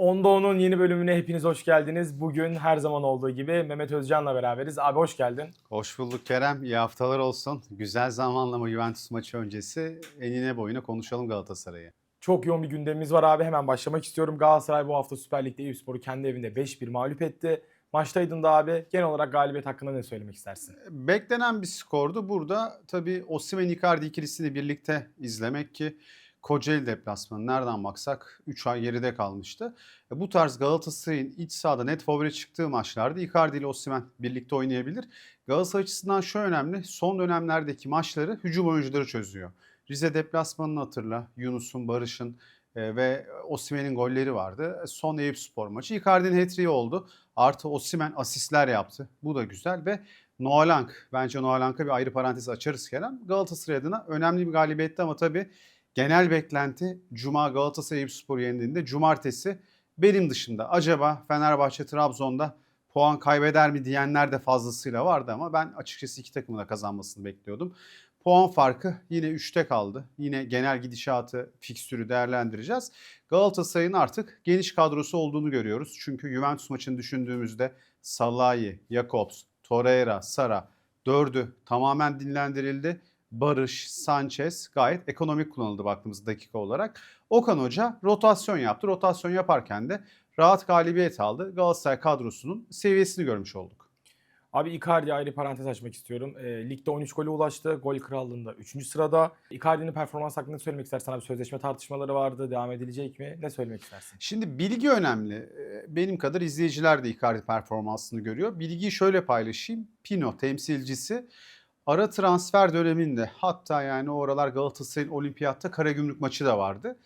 Onda O'nun yeni bölümüne hepiniz hoş geldiniz. Bugün her zaman olduğu gibi Mehmet Özcan'la beraberiz. Abi hoş geldin. Hoş bulduk Kerem. İyi haftalar olsun. Güzel zamanlama Juventus maçı öncesi enine boyuna konuşalım Galatasaray'ı. Çok yoğun bir gündemimiz var abi. Hemen başlamak istiyorum. Galatasaray bu hafta Süper Lig'de Eyüpspor'u kendi evinde 5-1 mağlup etti. Maçtaydın da abi. Genel olarak galibiyet hakkında ne söylemek istersin? Beklenen bir skordu. Burada tabii Osimhen Icardi ikilisini birlikte izlemek ki Kocaeli deplasmanı nereden baksak 3 ay geride kalmıştı. E, Bu tarz Galatasaray'ın iç sahada net favori çıktığı maçlarda Icardi ile Osimhen birlikte oynayabilir. Galatasaray açısından şu önemli. Son dönemlerdeki maçları hücum oyuncuları çözüyor. Rize deplasmanını hatırla. Yunus'un, Barış'ın e, ve Osimhen'in golleri vardı. Son Eyüpspor maçı. Icardi'nin hat-trick'i oldu. Artı Osimhen asistler yaptı. Bu da güzel ve Noalank. Bence Noalank'a bir ayrı parantez açarız Kerem. Galatasaray adına önemli bir galibiyetti ama tabii genel beklenti Cuma Galatasaray Eyüpspor'u yendiğinde Cumartesi benim dışında acaba Fenerbahçe Trabzon'da puan kaybeder mi diyenler de fazlasıyla vardı ama ben açıkçası iki takımın da kazanmasını bekliyordum. Puan farkı yine 3'te kaldı. Yine genel gidişatı, fikstürü değerlendireceğiz. Galatasaray'ın artık geniş kadrosu olduğunu görüyoruz. Çünkü Juventus maçını düşündüğümüzde Salahi, Jakobs, Torreira, Sara dördü tamamen dinlendirildi. Barış, Sanchez gayet ekonomik kullanıldı baktığımız dakika olarak. Okan Hoca rotasyon yaptı. Rotasyon yaparken de rahat galibiyet aldı. Galatasaray kadrosunun seviyesini görmüş olduk. Abi Icardi ayrı parantez açmak istiyorum. E, ligde 13 gole ulaştı. Gol krallığında 3. sırada. Icardi'nin performans hakkında ne söylemek istersin abi? Sözleşme tartışmaları vardı. Devam edilecek mi? Ne söylemek istersin? Şimdi bilgi önemli. Ee, Benim kadar izleyiciler de Icardi performansını görüyor. Bilgiyi şöyle paylaşayım. Pino temsilcisi ara transfer döneminde hatta yani o aralar Galatasaray'ın olimpiyatta Karagümrük maçı da vardı.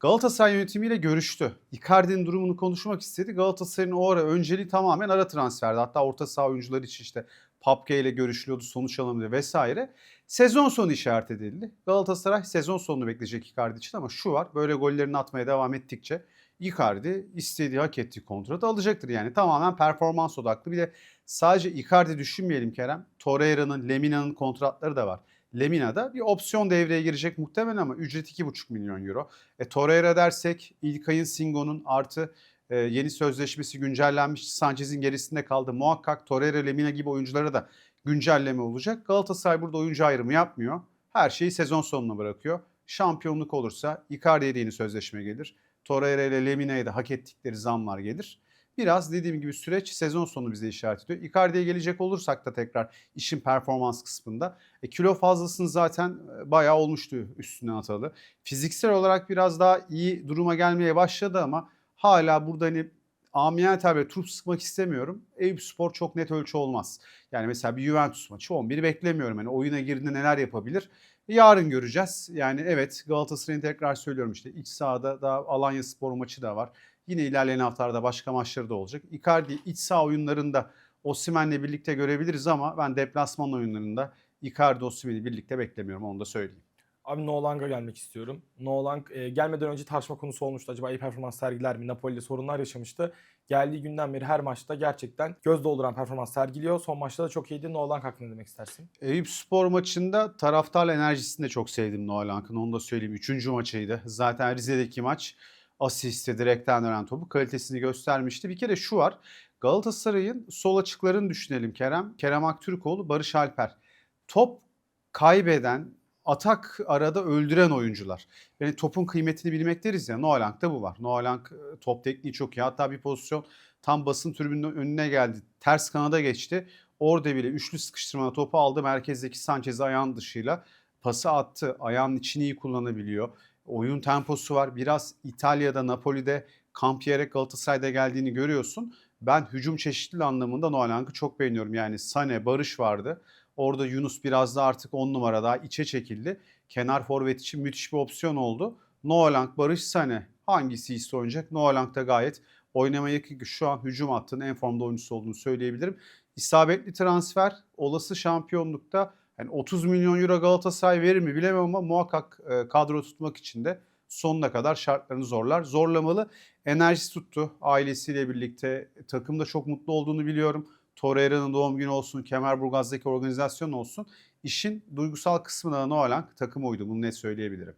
Galatasaray yönetimiyle görüştü. Icardi'nin durumunu konuşmak istedi. Galatasaray'ın o ara önceliği tamamen ara transferdi. Hatta orta saha oyuncuları için işte Papke ile görüşülüyordu, sonuç alındı vesaire. Sezon sonu işaret edildi. Galatasaray sezon sonunu bekleyecek Icardi için ama şu var. Böyle gollerini atmaya devam ettikçe Icardi istediği hak ettiği kontratı alacaktır. Yani tamamen performans odaklı. Bir de sadece Icardi düşünmeyelim Kerem. Torreira'nın, Lemina'nın kontratları da var. Lemina'da bir opsiyon devreye girecek muhtemelen ama ücret 2,5 milyon euro. E, Torreira dersek İlkay'ın, Singo'nun artı e, yeni sözleşmesi güncellenmiş. Sanchez'in gerisinde kaldı. Muhakkak Torreira, Lemina gibi oyunculara da güncelleme olacak. Galatasaray burada oyuncu ayrımı yapmıyor. Her şeyi sezon sonuna bırakıyor. Şampiyonluk olursa Icardi'ye yeni sözleşme gelir. Torreira ile Lemina'ya da hak ettikleri zamlar gelir. Biraz dediğim gibi süreç sezon sonu bize işaret ediyor. Icardi'ye gelecek olursak da tekrar işin performans kısmında. E, kilo fazlasını zaten e, bayağı olmuştu üstüne atalı. Fiziksel olarak biraz daha iyi duruma gelmeye başladı ama hala burada hani amiyane tabirle turp sıkmak istemiyorum. Eyüp Spor çok net ölçü olmaz. Yani mesela bir Juventus maçı 11'i beklemiyorum. Yani oyuna girdiğinde neler yapabilir? Yarın göreceğiz. Yani evet Galatasaray'ın tekrar söylüyorum işte iç sahada da Alanya Spor maçı da var. Yine ilerleyen haftalarda başka maçları da olacak. Icardi iç saha oyunlarında Osimhen'le birlikte görebiliriz ama ben deplasman oyunlarında Icardi Osimhen'i birlikte beklemiyorum onu da söyleyeyim. Abi Noelang'a gelmek istiyorum. Noelang e, gelmeden önce tartışma konusu olmuştu. Acaba iyi performans sergiler mi? Napoli'de sorunlar yaşamıştı. Geldiği günden beri her maçta gerçekten göz dolduran performans sergiliyor. Son maçta da çok iyiydi. Noelang hakkında demek istersin? Eyüp Spor maçında taraftarla enerjisini de çok sevdim Noel Ank'ın onu da söyleyeyim. Üçüncü maçıydı. Zaten Rize'deki maç asisti, direkten dönen topu kalitesini göstermişti. Bir kere şu var. Galatasaray'ın sol açıklarını düşünelim Kerem. Kerem Aktürkoğlu, Barış Alper. Top kaybeden, atak arada öldüren oyuncular. Yani topun kıymetini bilmek deriz ya. Noalank'ta bu var. Noalank e, top tekniği çok iyi. Hatta bir pozisyon tam basın tribününün önüne geldi. Ters kanada geçti. Orada bile üçlü sıkıştırmada topu aldı. Merkezdeki Sanchez'i ayağın dışıyla pası attı. Ayağının içini iyi kullanabiliyor. Oyun temposu var. Biraz İtalya'da, Napoli'de kamp yiyerek Galatasaray'da geldiğini görüyorsun. Ben hücum çeşitliliği anlamında Noalank'ı çok beğeniyorum. Yani Sane, Barış vardı. Orada Yunus biraz da artık 10 numara daha içe çekildi. Kenar forvet için müthiş bir opsiyon oldu. Noalank, Barış Sane hangisi ise oynayacak? Noalank da gayet oynamaya şu an hücum hattının en formda oyuncusu olduğunu söyleyebilirim. İsabetli transfer olası şampiyonlukta yani 30 milyon euro Galatasaray verir mi bilemem ama muhakkak e, kadro tutmak için de sonuna kadar şartlarını zorlar. Zorlamalı. Enerjisi tuttu ailesiyle birlikte. Takımda çok mutlu olduğunu biliyorum. Torreira'nın doğum günü olsun, Kemerburgaz'daki organizasyon olsun. İşin duygusal kısmına Noalank takım uydu. Bunu net söyleyebilirim.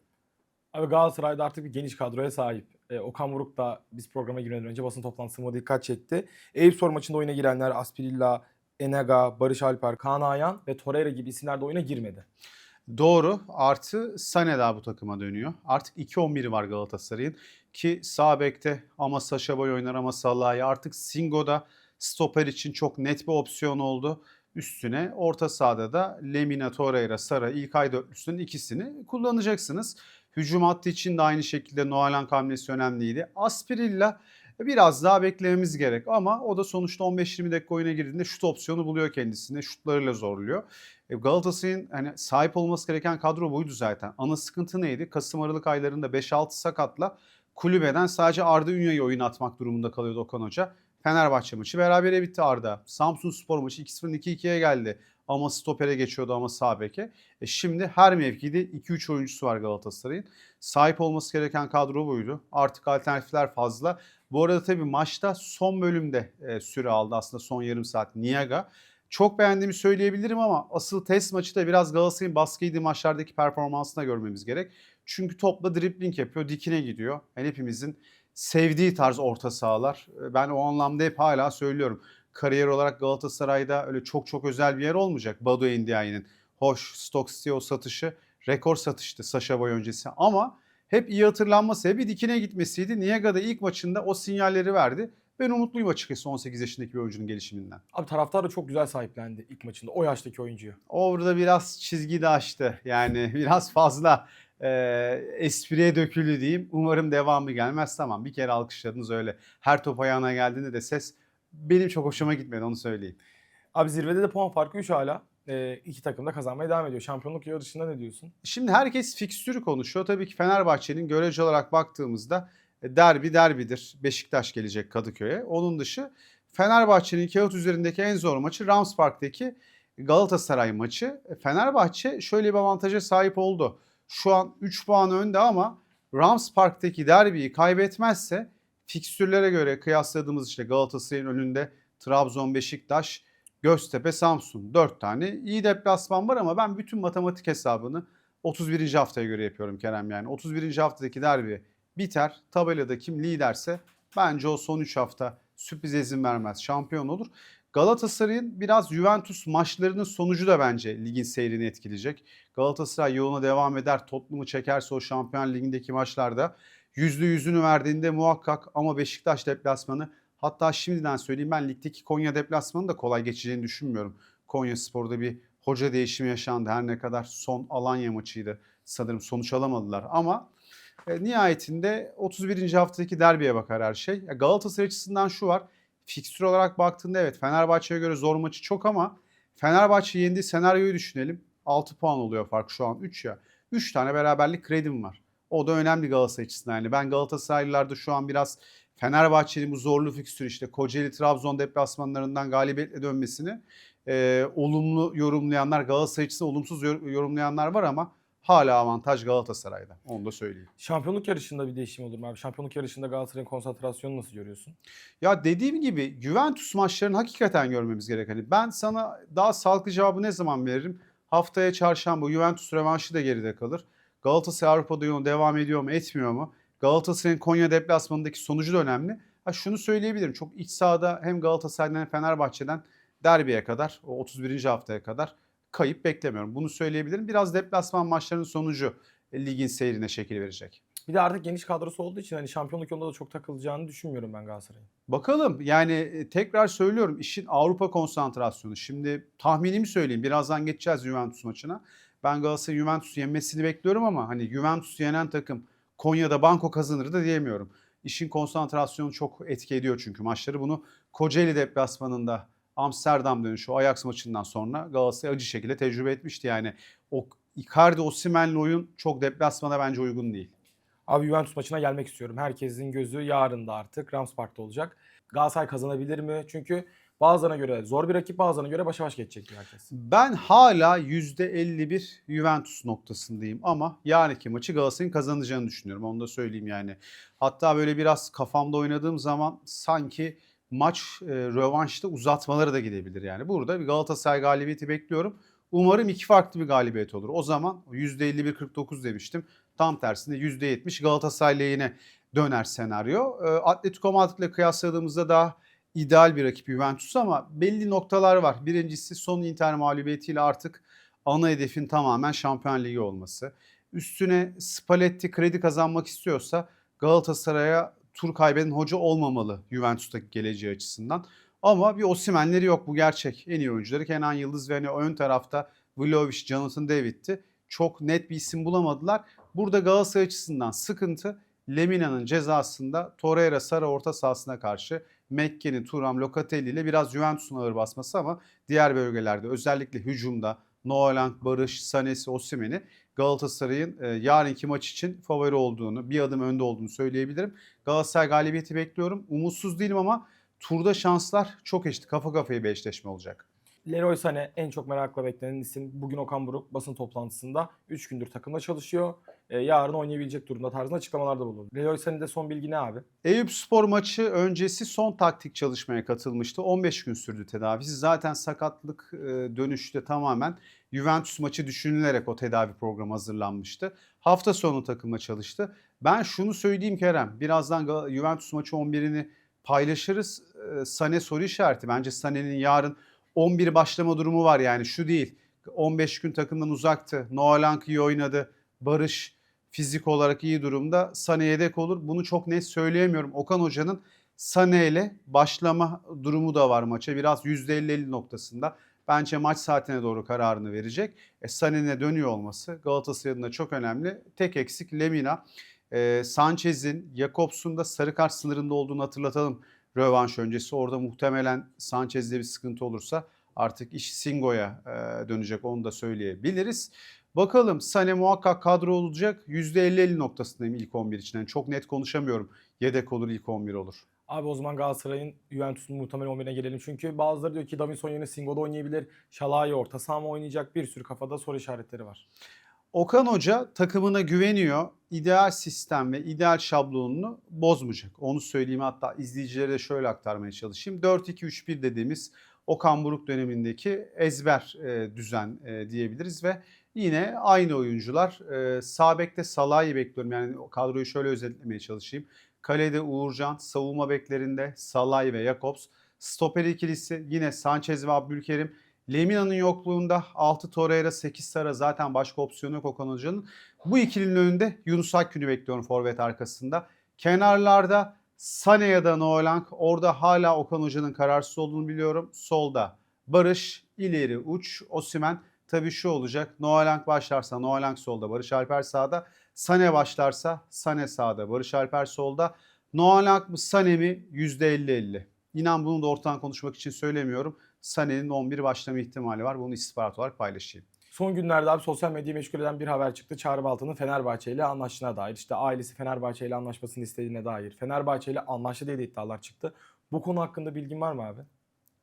Abi Galatasaray'da artık bir geniş kadroya sahip. E, Okan Buruk da biz programa girmeden önce basın toplantısında dikkat çekti. Eyüpspor maçında oyuna girenler Aspirilla, Enega, Barış Alper, Kaan Ayhan ve Torreira gibi isimler de oyuna girmedi. Doğru. Artı Sané daha bu takıma dönüyor. Artık 2-11'i var Galatasaray'ın. Ki sağ bekte ama Saşa Boy oynar ama Salah'ya. Artık Singo'da stoper için çok net bir opsiyon oldu. Üstüne orta sahada da Lemina, Torreira, Sara, İlkay dörtlüsünün ikisini kullanacaksınız. Hücum hattı için de aynı şekilde Noalan hamlesi önemliydi. Aspirilla biraz daha beklememiz gerek ama o da sonuçta 15-20 dakika oyuna girdiğinde şut opsiyonu buluyor kendisine. Şutlarıyla zorluyor. E, Galatasaray'ın hani sahip olması gereken kadro buydu zaten. Ana sıkıntı neydi? Kasım Aralık aylarında 5-6 sakatla kulübeden sadece Arda Ünya'yı oyun atmak durumunda kalıyordu Okan Hoca. Fenerbahçe maçı berabere bitti Arda. Samsun Spor maçı 2-0'ın 2-2'ye geldi. Ama stopere geçiyordu ama sağ beke. E şimdi her mevkide 2-3 oyuncusu var Galatasaray'ın. Sahip olması gereken kadro buydu. Artık alternatifler fazla. Bu arada tabii maçta son bölümde e, süre aldı aslında son yarım saat Niaga. Çok beğendiğimi söyleyebilirim ama asıl test maçı da biraz Galatasaray'ın baskı maçlardaki performansına görmemiz gerek. Çünkü topla dribbling yapıyor, dikine gidiyor. Yani hepimizin sevdiği tarz orta sahalar. Ben o anlamda hep hala söylüyorum. Kariyer olarak Galatasaray'da öyle çok çok özel bir yer olmayacak. Badu Endiaye'nin. Hoş City o satışı rekor satıştı Saşa Boy öncesi ama hep iyi hatırlanma sebebi dikine gitmesiydi. Niaga'da ilk maçında o sinyalleri verdi. Ben umutluyum açıkçası 18 yaşındaki bir oyuncunun gelişiminden. Abi taraftar da çok güzel sahiplendi ilk maçında o yaştaki oyuncuyu. Orada biraz çizgi de aştı. Yani biraz fazla e, espriye döküldü diyeyim. Umarım devamı gelmez. Tamam bir kere alkışladınız öyle. Her top ayağına geldiğinde de ses benim çok hoşuma gitmedi onu söyleyeyim. Abi zirvede de puan farkı 3 hala. E, iki takım da kazanmaya devam ediyor. Şampiyonluk yarışında ne diyorsun? Şimdi herkes fikstürü konuşuyor. Tabii ki Fenerbahçe'nin görece olarak baktığımızda e, derbi derbidir. Beşiktaş gelecek Kadıköy'e. Onun dışı Fenerbahçe'nin kağıt üzerindeki en zor maçı Rams Park'taki Galatasaray maçı. E, Fenerbahçe şöyle bir avantaja sahip oldu. Şu an 3 puan önde ama Rams Park'taki derbiyi kaybetmezse fikstürlere göre kıyasladığımız işte Galatasaray'ın önünde Trabzon, Beşiktaş, Göztepe, Samsun. 4 tane iyi deplasman var ama ben bütün matematik hesabını 31. haftaya göre yapıyorum Kerem yani. 31. haftadaki derbi biter. Tabelada kim liderse bence o son 3 hafta sürpriz izin vermez. Şampiyon olur. Galatasaray'ın biraz Juventus maçlarının sonucu da bence ligin seyrini etkileyecek. Galatasaray yoluna devam eder. Tottenham'ı çekerse o Şampiyon Ligi'ndeki maçlarda yüzlü yüzünü verdiğinde muhakkak ama Beşiktaş deplasmanı hatta şimdiden söyleyeyim ben ligdeki Konya deplasmanı da kolay geçeceğini düşünmüyorum. Konya Spor'da bir hoca değişimi yaşandı. Her ne kadar son Alanya maçıydı. Sanırım sonuç alamadılar ama e, nihayetinde 31. haftadaki derbiye bakar her şey. Galatasaray açısından şu var. Fikstür olarak baktığında evet Fenerbahçe'ye göre zor maçı çok ama Fenerbahçe yendiği senaryoyu düşünelim. 6 puan oluyor fark şu an 3 ya. 3 tane beraberlik kredim var. O da önemli Galatasaray açısından. Yani ben Galatasaraylılarda şu an biraz Fenerbahçe'nin bu zorlu fikstür işte Kocaeli Trabzon deplasmanlarından galibiyetle dönmesini e, olumlu yorumlayanlar Galatasaray açısından olumsuz yor- yorumlayanlar var ama hala avantaj Galatasaray'da. Onu da söyleyeyim. Şampiyonluk yarışında bir değişim olur mu abi? Şampiyonluk yarışında Galatasaray'ın konsantrasyonunu nasıl görüyorsun? Ya dediğim gibi Juventus maçlarını hakikaten görmemiz gerek. Hani ben sana daha sağlıklı cevabı ne zaman veririm? Haftaya çarşamba Juventus revanşı da geride kalır. Galatasaray Avrupa'da yoluna devam ediyor mu etmiyor mu? Galatasaray'ın Konya deplasmanındaki sonucu da önemli. Ha şunu söyleyebilirim. Çok iç sahada hem Galatasaray'dan hem Fenerbahçe'den derbiye kadar o 31. haftaya kadar kayıp beklemiyorum. Bunu söyleyebilirim. Biraz deplasman maçlarının sonucu e, ligin seyrine şekil verecek. Bir de artık geniş kadrosu olduğu için hani şampiyonluk yolunda da çok takılacağını düşünmüyorum ben Galatasaray'ın. Bakalım yani e, tekrar söylüyorum işin Avrupa konsantrasyonu. Şimdi tahminimi söyleyeyim birazdan geçeceğiz Juventus maçına. Ben Galatasaray'ın Juventus'u yenmesini bekliyorum ama hani Juventus yenen takım Konya'da banko kazanır da diyemiyorum. İşin konsantrasyonu çok etki ediyor çünkü maçları. Bunu Kocaeli deplasmanında Amsterdam dönüşü Ajax maçından sonra Galatasaray acı şekilde tecrübe etmişti. Yani o Icardi Osimhen'li oyun çok deplasmana bence uygun değil. Abi Juventus maçına gelmek istiyorum. Herkesin gözü yarın da artık Rams Park'ta olacak. Galatasaray kazanabilir mi? Çünkü bazılarına göre zor bir rakip, bazılarına göre başa baş geçecek herkes. Ben hala %51 Juventus noktasındayım ama yarınki maçı Galatasaray'ın kazanacağını düşünüyorum. Onu da söyleyeyim yani. Hatta böyle biraz kafamda oynadığım zaman sanki maç e, rövanşta uzatmaları da gidebilir yani. Burada bir Galatasaray galibiyeti bekliyorum. Umarım iki farklı bir galibiyet olur. O zaman %51-49 demiştim. Tam tersinde %70 Galatasaray lehine döner senaryo. E, Atletico Madrid'le kıyasladığımızda daha ideal bir rakip Juventus ama belli noktalar var. Birincisi son Inter mağlubiyetiyle artık ana hedefin tamamen Şampiyon Ligi olması. Üstüne Spalletti kredi kazanmak istiyorsa Galatasaray'a tur kaybeden hoca olmamalı Juventus'taki geleceği açısından. Ama bir Osimhen'leri yok bu gerçek. En iyi oyuncuları Kenan Yıldız ve hani ön tarafta Vlahovic, Jonathan David'ti. Çok net bir isim bulamadılar. Burada Galatasaray açısından sıkıntı Lemina'nın cezasında Torreira Sara orta sahasına karşı Mekke'nin Turam Locatelli ile biraz Juventus'un ağır basması ama diğer bölgelerde özellikle hücumda Noalang, Barış, Sanesi, Osimhen'i Galatasaray'ın e, yarınki maç için favori olduğunu, bir adım önde olduğunu söyleyebilirim. Galatasaray galibiyeti bekliyorum. Umutsuz değilim ama turda şanslar çok eşit. Kafa kafaya bir eşleşme olacak. Leroy Sané en çok merakla beklenen isim. Bugün Okan Buruk basın toplantısında 3 gündür takımda çalışıyor. Ee, yarın oynayabilecek durumda tarzında açıklamalarda bulundu. Leroy Sané'de son bilgi ne abi? Eyüp Spor maçı öncesi son taktik çalışmaya katılmıştı. 15 gün sürdü tedavisi. Zaten sakatlık e, dönüşte tamamen Juventus maçı düşünülerek o tedavi programı hazırlanmıştı. Hafta sonu takımla çalıştı. Ben şunu söyleyeyim Kerem. Birazdan Juventus maçı 11'ini paylaşırız. E, Sané soru işareti. Bence Sané'nin yarın 11 başlama durumu var yani şu değil. 15 gün takımdan uzaktı. Noah iyi oynadı. Barış fizik olarak iyi durumda. Sané yedek olur. Bunu çok net söyleyemiyorum. Okan Hoca'nın Sané ile başlama durumu da var maça. Biraz %50-50 noktasında. Bence maç saatine doğru kararını verecek. E, Sané'ne dönüyor olması Galatasaray'ın da çok önemli. Tek eksik Lemina. E, Sanchez'in Jakobs'un da sarı kart sınırında olduğunu hatırlatalım. Rövanş öncesi orada muhtemelen Sanchez'de bir sıkıntı olursa artık iş Singo'ya e, dönecek onu da söyleyebiliriz. Bakalım Sané muhakkak kadro olacak. %50-50 noktasındayım ilk 11 için. Yani çok net konuşamıyorum. Yedek olur ilk 11 olur. Abi o zaman Galatasaray'ın Juventus'un muhtemel 11'ine gelelim. Çünkü bazıları diyor ki Davinson yerine Singo'da oynayabilir. Şalai orta saha mı oynayacak? Bir sürü kafada soru işaretleri var. Okan Hoca takımına güveniyor. İdeal sistem ve ideal şablonunu bozmayacak. Onu söyleyeyim hatta izleyicilere de şöyle aktarmaya çalışayım. 4-2-3-1 dediğimiz Okan Buruk dönemindeki ezber e, düzen e, diyebiliriz ve yine aynı oyuncular. E, sağ Salah'ı bekliyorum. Yani kadroyu şöyle özetlemeye çalışayım. Kalede Uğurcan, savunma beklerinde Salay ve Jakobs. Stoper ikilisi yine Sanchez ve Abdülkerim. Lemina'nın yokluğunda 6 Torreira 8 Sara zaten başka opsiyonu yok Okan Hoca'nın. Bu ikilinin önünde Yunus Akgün'ü bekliyorum forvet arkasında. Kenarlarda Sane ya da Noelang orada hala Okan Hoca'nın kararsız olduğunu biliyorum. Solda Barış, ileri uç, Osimen. Tabii şu olacak. Noelang başlarsa Noelang solda, Barış Alper sağda. Sane başlarsa Sane sağda, Barış Alper solda. Noelang mı Sane mi? %50-50. İnan bunu da ortadan konuşmak için söylemiyorum. Sané'nin 11 başlama ihtimali var. Bunu istihbarat olarak paylaşayım. Son günlerde abi sosyal medyayı meşgul eden bir haber çıktı. Çağrı Baltan'ın Fenerbahçe ile anlaştığına dair. İşte ailesi Fenerbahçe ile anlaşmasını istediğine dair. Fenerbahçe ile anlaştı diye de iddialar çıktı. Bu konu hakkında bilgin var mı abi?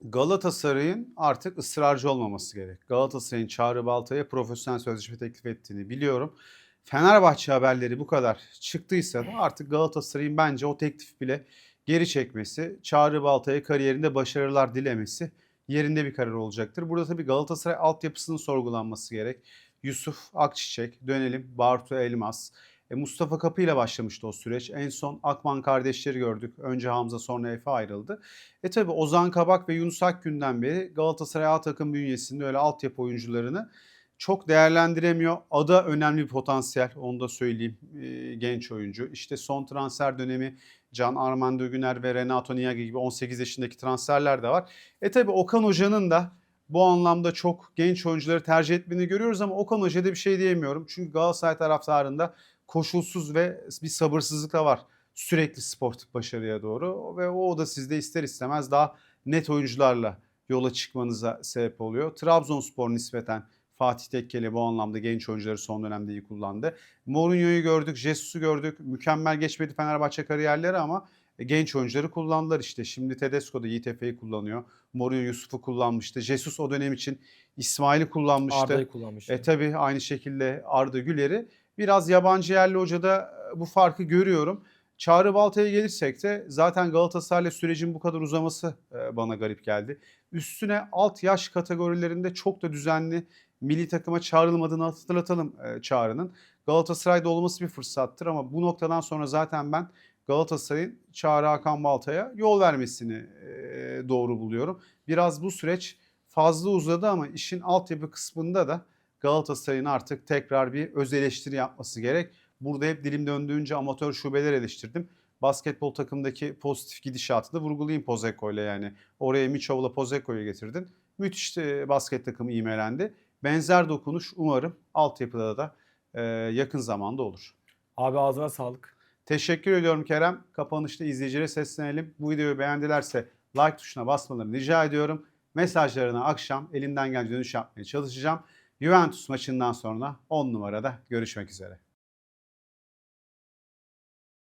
Galatasaray'ın artık ısrarcı olmaması gerek. Galatasaray'ın Çağrı Balta'ya profesyonel sözleşme teklif ettiğini biliyorum. Fenerbahçe haberleri bu kadar çıktıysa da artık Galatasaray'ın bence o teklif bile geri çekmesi, Çağrı Balta'ya kariyerinde başarılar dilemesi yerinde bir karar olacaktır. Burada tabii Galatasaray altyapısının sorgulanması gerek. Yusuf Akçiçek, dönelim Bartu Elmas, e, Mustafa Kapı ile başlamıştı o süreç. En son Akman kardeşleri gördük. Önce Hamza sonra Efe ayrıldı. E tabi Ozan Kabak ve Yunus Akgün'den beri Galatasaray A takım bünyesinde öyle altyapı oyuncularını çok değerlendiremiyor. Ada önemli bir potansiyel onu da söyleyeyim e, genç oyuncu. İşte son transfer dönemi Can Armando Güner ve Renato Niagi gibi 18 yaşındaki transferler de var. E tabi Okan Hoca'nın da bu anlamda çok genç oyuncuları tercih ettiğini görüyoruz ama Okan Hoca'da bir şey diyemiyorum. Çünkü Galatasaray taraftarında koşulsuz ve bir sabırsızlık da var. Sürekli sportif başarıya doğru ve o da sizde ister istemez daha net oyuncularla yola çıkmanıza sebep oluyor. Trabzonspor nispeten Fatih Tekkeli bu anlamda genç oyuncuları son dönemde iyi kullandı. Mourinho'yu gördük, Jesus'u gördük. Mükemmel geçmedi Fenerbahçe kariyerleri ama genç oyuncuları kullandılar işte. Şimdi Tedesco da YTF'yi kullanıyor. Mourinho Yusuf'u kullanmıştı. Jesus o dönem için İsmail'i kullanmıştı. Arda'yı kullanmıştı. E tabi aynı şekilde Arda Güler'i. Biraz yabancı yerli hocada bu farkı görüyorum. Çağrı Balta'ya gelirsek de zaten Galatasaray'la sürecin bu kadar uzaması e, bana garip geldi. Üstüne alt yaş kategorilerinde çok da düzenli milli takıma çağrılmadığını hatırlatalım e, Çağrı'nın. Galatasaray'da olması bir fırsattır ama bu noktadan sonra zaten ben Galatasaray'ın Çağrı Hakan Balta'ya yol vermesini e, doğru buluyorum. Biraz bu süreç fazla uzadı ama işin altyapı kısmında da Galatasaray'ın artık tekrar bir öz eleştiri yapması gerek. Burada hep dilim döndüğünce amatör şubeler eleştirdim. Basketbol takımdaki pozitif gidişatı da vurgulayayım Pozeko ile yani. Oraya Miçov'la Pozeko'yu getirdin. Müthiş e, basket takımı imelendi. Benzer dokunuş umarım altyapıda da e, yakın zamanda olur. Abi ağzına sağlık. Teşekkür ediyorum Kerem. Kapanışta izleyicilere seslenelim. Bu videoyu beğendilerse like tuşuna basmalarını rica ediyorum. Mesajlarına akşam elimden gelince dönüş yapmaya çalışacağım. Juventus maçından sonra 10 numarada görüşmek üzere.